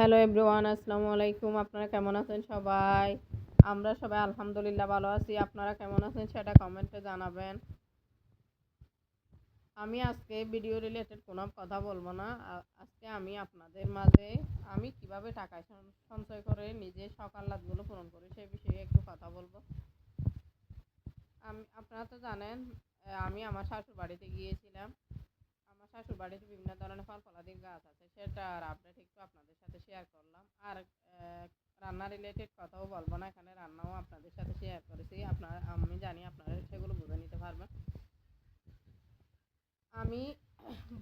Hello everyone, আসসালামু আলাইকুম। আপনারা কেমন আছেন সবাই? আমরা সবাই আলহামদুলিল্লাহ ভালো আছি। আপনারা কেমন আছেন সেটা কমেন্টে জানাবেন। আমি আজকে ভিডিও রিলেটেড কোনো কথা বলব না। আজকে আমি আপনাদের মাঝে আমি কীভাবে টাকা সঞ্চয় করে নিজের সকালাতগুলো পূরণ করি সেই বিষয়ে একটু কথা বলব। আমি, আপনারা তো জানেন আমি আমার শাশুড় বাড়িতে গিয়েছিলাম। শাশুড় বিভিন্ন ধরনের ফল ফলাদির গাছ আছে সেটার আপডেট একটু আপনাদের সাথে শেয়ার করলাম। আর রান্না রিলেটেড কথাও বলব না, এখানে রান্নাও আপনাদের সাথে শেয়ার করেছি। আপনার, আমি জানি আপনারা সেগুলো বুঝে নিতে পারবেন। আমি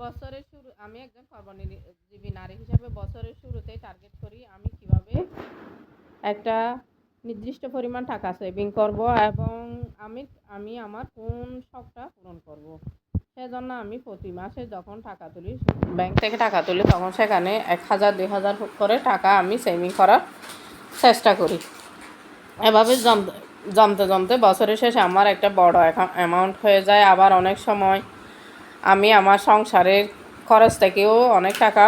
বছরের শুরু, আমি একজন কর্মজীবী নারী হিসাবে বছরের শুরুতেই টার্গেট করি আমি কীভাবে একটা নির্দিষ্ট পরিমাণ টাকা সেভিং করব এবং আমি আমি আমার কোন শখটা সেজন্য আমি প্রতি মাসে যখন টাকা তুলি, ব্যাংক থেকে টাকা তুলি, তখন সেখানে এক হাজার, দুই হাজার করে টাকা আমি সেভিং করার চেষ্টা করি। এভাবে জমতে জমতে জমতে বছরের শেষে আমার একটা বড় অ্যামাউন্ট হয়ে যায়। আবার অনেক সময় আমি আমার সংসারের খরচ থেকেও অনেক টাকা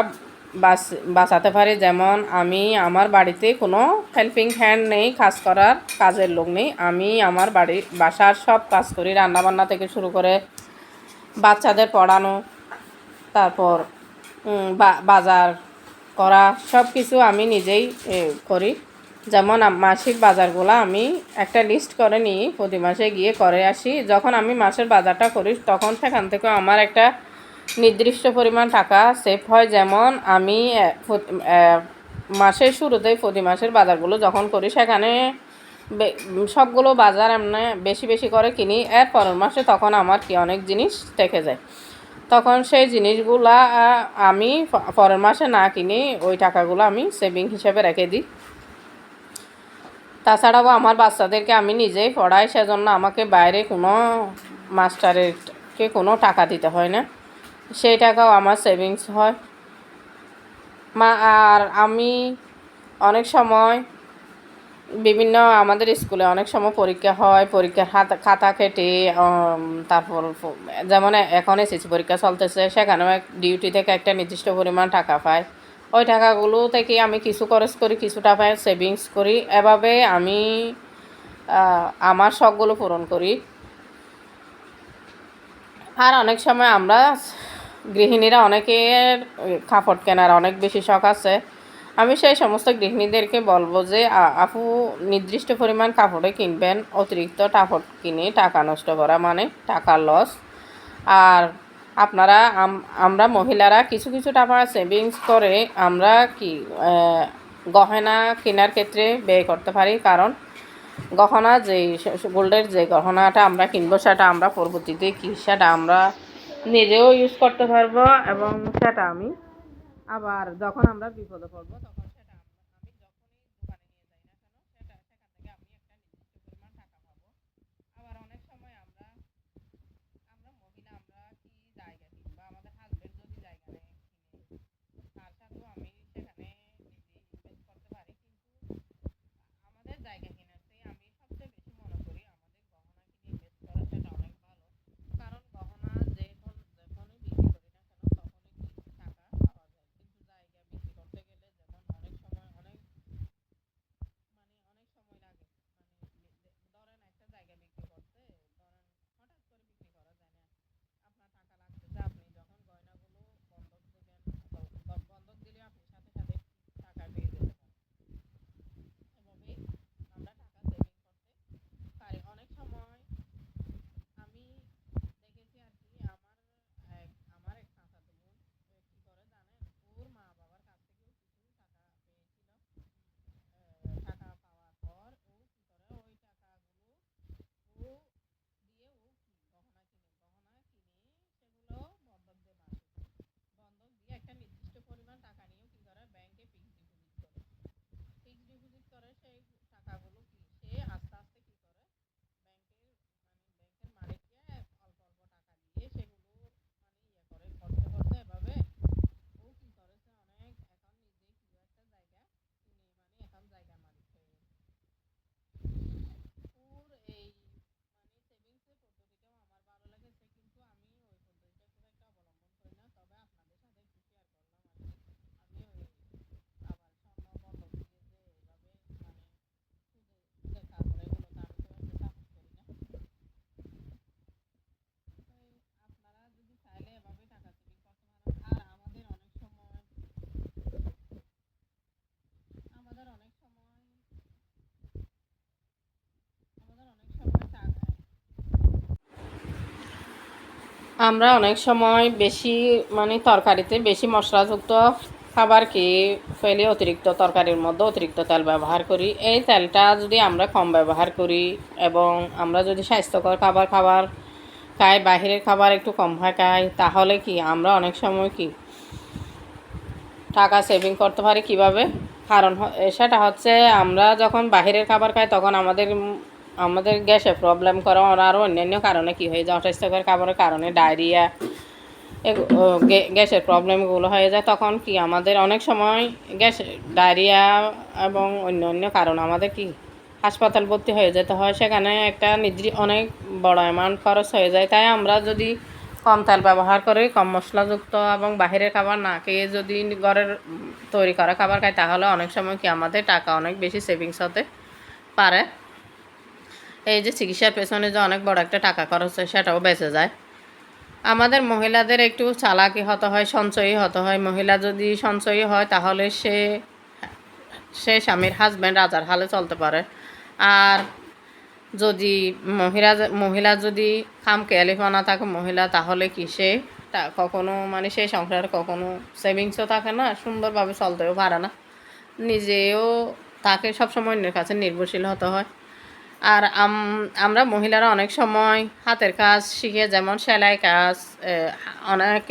বাঁচ, বাঁচাতে পারি। যেমন আমি আমার বাড়িতে কোনো হেল্পিং হ্যান্ড নেই, কাজ করার কাজের লোক নেই। আমি আমার বাড়ি, বাসার সব কাজ করি, রান্নাবান্না থেকে শুরু করে বাচ্চাদের পড়ানো, তারপর বাজার করা সব কিছু আমি নিজেই করি। যেমন মাসিক বাজারগুলো আমি একটা লিস্ট করে নিই, প্রতি মাসে গিয়ে করে আসি। যখন আমি মাসের বাজারটা করি, তখন সেখান থেকে আমার একটা নির্দিষ্ট পরিমাণ টাকা সেভ হয়। যেমন আমি মাসের শুরুতেই প্রতি মাসের বাজারগুলো যখন করি, সেখানে সবগুলো বাজার এমনি বেশি বেশি করে কিনি। এর পরের মাসে তখন আমার কি অনেক জিনিস থেকে যায়। তখন সেই জিনিসগুলা আমি পরের মাসে না কিনে, ওই টাকাগুলো আমি সেভিং হিসেবে রেখে দিই। তাছাড়াও আমার বাচ্চাদেরকে আমি নিজেই পড়াই, সেজন্য আমাকে বাইরে কোনো মাস্টারেরকে কোনো টাকা দিতে হয় না। সেই টাকাও আমার সেভিংস হয়। মা, আর আমি অনেক সময় বিভিন্ন আমাদের স্কুলে অনেক সময় পরীক্ষা হয়, পরীক্ষার খাতা খাতা কেটে তারপর যেমন এখন এসএসসি পরীক্ষা চলতেছে, সেখানেও এক ডিউটি থেকে একটা নির্দিষ্ট পরিমাণ টাকা পাই ওই টাকাগুলো থেকে আমি কিছু খরচ করি, কিছু টাকা সেভিংস করি। এভাবে আমি আমার শখগুলো পূরণ করি। আর অনেক সময় আমরা গৃহিণীরা অনেকের কাপড় কেনার অনেক বেশি শখ আছে। আমি সেই সমস্ত গৃহিণীদেরকে বলব যে আপু, নির্দিষ্ট পরিমাণ কাপড়ে কিনবেন, অতিরিক্ত কাপড় কিনে টাকা নষ্ট করা মানে টাকার লস আর আপনারা আমরা মহিলারা কিছু কিছু টাকা সেভিংস করে আমরা কি গহনা কেনার ক্ষেত্রে ব্যয় করতে পারি। কারণ গহনা যে, গোল্ডের যে গহনাটা আমরা কিনবো, সেটা আমরা পরবর্তীতে কি সেটা আমরা নিজেও ইউজ করতে পারব এবং সেটা আমি আবার যখন আমরা বিপদে পড়ব তখন আমরা অনেক সময় বেশি মানে তরকারিতে বেশি মশলাযুক্ত খাবার খেয়ে ফেলে, অতিরিক্ত তরকারির মধ্যে অতিরিক্ত তেল ব্যবহার করি। এই তেলটা যদি আমরা কম ব্যবহার করি এবং আমরা যদি স্বাস্থ্যকর খাবার খাবার খাই, বাহিরের খাবার একটু কম হয় খাই, তাহলে কি আমরা অনেক সময় কি টাকা সেভিং করতে পারি? কীভাবে? কারণ সেটা হচ্ছে আমরা যখন বাহিরের খাবার খাই, তখন আমাদের আমাদের গ্যাসে প্রবলেম করে আর আরও অন্যান্য কারণে কি হয়ে? যায় অস্বাস্থ্যকর খাবারের কারণে ডায়রিয়া গ্যাসের প্রবলেমগুলো হয়ে যায়। তখন কি আমাদের অনেক সময় গ্যাস ডায়রিয়া এবং অন্য অন্য কারণ আমাদের কি হাসপাতাল ভর্তি হয়ে যেতে হয়, সেখানে একটা নির্দি অনেক বড় অ্যামাউন্ট খরচ হয়ে যায়। তাই আমরা যদি কম তেল ব্যবহার করে, কম মশলাযুক্ত এবং বাহিরের খাবার না খেয়ে যদি ঘরের তৈরি করা খাবার খাই, তাহলে অনেক সময় কি আমাদের টাকা অনেক বেশি সেভিংস হতে পারে। এই যে চিকিৎসার পেছনে যে অনেক বড় একটা টাকা খরচ হয়, সেটাও বেঁচে যায়। আমাদের মহিলাদের একটু চালাকি হতে হয় সঞ্চয়ী হতে হয়। মহিলা যদি সঞ্চয়ী হয়, তাহলে সে সে স্বামীর হাজব্যান্ড রাজার হালে চলতে পারে। আর যদি মহিলা মহিলা যদি খাম কেয়ালিফানা থাকে মহিলা, তাহলে কি সে কখনো মানে সেই সংসারে কখনো সেভিংসও থাকে না, সুন্দরভাবে চলতেও পারে না। নিজেও তাকে সবসময় অন্যের কাছে নির্ভরশীল হতে হয়। আর আম- আমরা মহিলারা অনেক সময় হাতের কাজ শিখে, যেমন সেলাই কাজ অনেক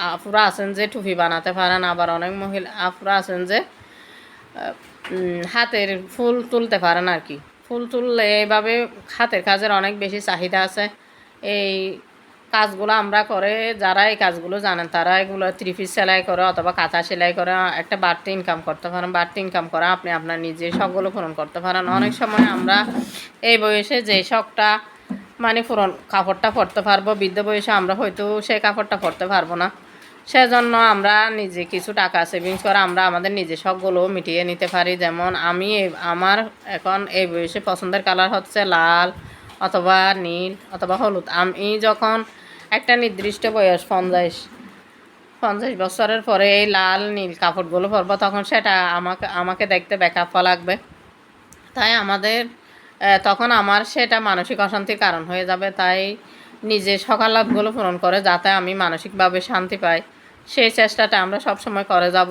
আপুরা আছেন যে টুপি বানাতে পারেন, আবার অনেক মহিলা, আপুরা আছেন যে হাতের ফুল তুলতে পারেন আর কি। ফুল তুললে এইভাবে হাতের কাজের অনেক বেশি চাহিদা আছে। এই কাজগুলো আমরা করে, যারা এই কাজগুলো জানেন তারা এগুলো থ্রি পিস সেলাই করে অথবা কাঁথা সেলাই করে, একটা বাড়তি ইনকাম করতে পারেন। বাড়তি ইনকাম করে আপনি আপনার নিজে শখগুলো পূরণ করতে পারেন। অনেক সময় আমরা এই বয়সে যে শখটা মানে পূরণ কাপড়টা পরতে পারব, বৃদ্ধ বয়সে আমরা হয়তো সেই কাপড়টা পরতে পারব না। সেজন্য আমরা নিজে কিছু টাকা সেভিংস করে আমরা আমাদের নিজের শখগুলো মিটিয়ে নিতে পারি। যেমন আমি আমার এখন এই বয়সে পছন্দের কালার হচ্ছে লাল অথবা নীল অথবা হলুদ। আমি যখন একটা নির্দিষ্ট বয়স, পঞ্চাশ পঞ্চাশ বছরের পরে এই লাল, নীল কাপড়গুলো পরবো, তখন সেটা আমাকে আমাকে দেখতে বেকাপ্পা লাগবে। তাই আমাদের তখন আমার সেটা মানসিক অশান্তির কারণ হয়ে যাবে। তাই নিজে সকালাতগুলো পূরণ করে যাতে আমি মানসিকভাবে শান্তি পাই। সেই চেষ্টাটা আমরা সব সময় করে যাব।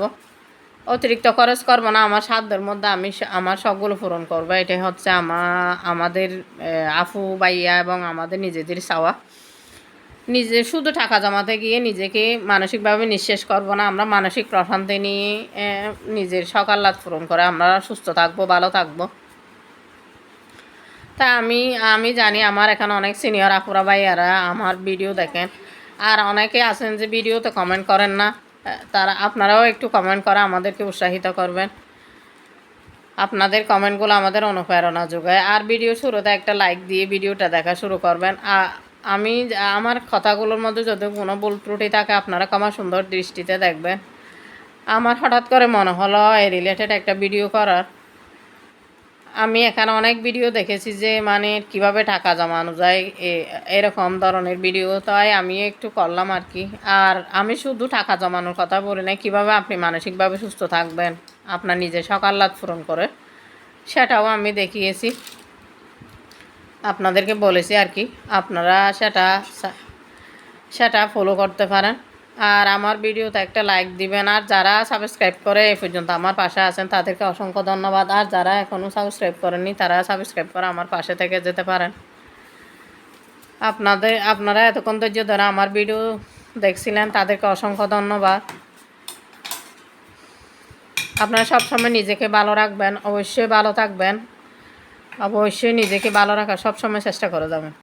অতিরিক্ত খরচ করব না, আমার সাধ্যের মধ্যে আমি আমার সবগুলো পূরণ করব। এটাই হচ্ছে আমার আমাদের আফু বাইয়া এবং আমাদের নিজেদের চাওয়া। নিজে শুধু টাকা জমাতে গিয়ে নিজেকে মানসিকভাবে নিঃশেষ করব না, আমরা মানসিক প্রশান্তি নিয়ে নিজের সকাল্লাত পূরণ করে আমরা সুস্থ থাকব, ভালো থাকব। তা আমি আমি জানি আমার এখানে অনেক সিনিয়র আপুরা ভাইয়ারা আমার ভিডিও দেখেন। আর অনেকে আছেন যে ভিডিওতে কমেন্ট করেন না। তারা আপনারাও একটু কমেন্ট করা, আমাদেরকে উৎসাহিত করবেন। আপনাদের কমেন্টগুলো আমাদের অনুপ্রেরণা যোগায়। আর ভিডিও শুরুতে একটা লাইক দিয়ে ভিডিওটা দেখা শুরু করবেন। আমি আমার কথাগুলোর মধ্যে যদি কোনো ভুল ত্রুটি থাকে, আপনারা কমা সুন্দর দৃষ্টিতে দেখবেন। আমার হঠাৎ করে মনে হলো, এই রিলেটেড একটা ভিডিও করার। আমি এখানে অনেক ভিডিও দেখেছি যে মানে কীভাবে টাকা জমানো যায় এরকম ধরনের ভিডিও তাই আমি একটু করলাম আর কি। আর আমি শুধু টাকা জমানোর কথা বলি না কীভাবে আপনি মানসিকভাবে সুস্থ থাকবেন, আপনার নিজের সকাল্লাত পূরণ করে, সেটাও আমি দেখিয়েছি। আপনাদেরকে বলেছি আর কি, আপনারা সেটা সেটা ফলো করতে পারেন। আর আমার ভিডিওতে একটা লাইক দিবেন। আর যারা সাবস্ক্রাইব করে এ পর্যন্ত আমার পাশে আছেন, তাদেরকে অসংখ্য ধন্যবাদ। আর যারা এখনও সাবস্ক্রাইব করেননি, তারা সাবস্ক্রাইব করে আমার পাশে থেকে যেতে পারেন। আপনাদের, আপনারা এতক্ষণ ধৈর্য ধরে আমার ভিডিও দেখছিলেন, তাদেরকে অসংখ্য ধন্যবাদ। আপনারা সবসময় নিজেকে ভালো রাখবেন, অবশ্যই ভালো থাকবেন। অবশ্যই নিজেকে ভালো রাখার সবসময় চেষ্টা করে যাবেন।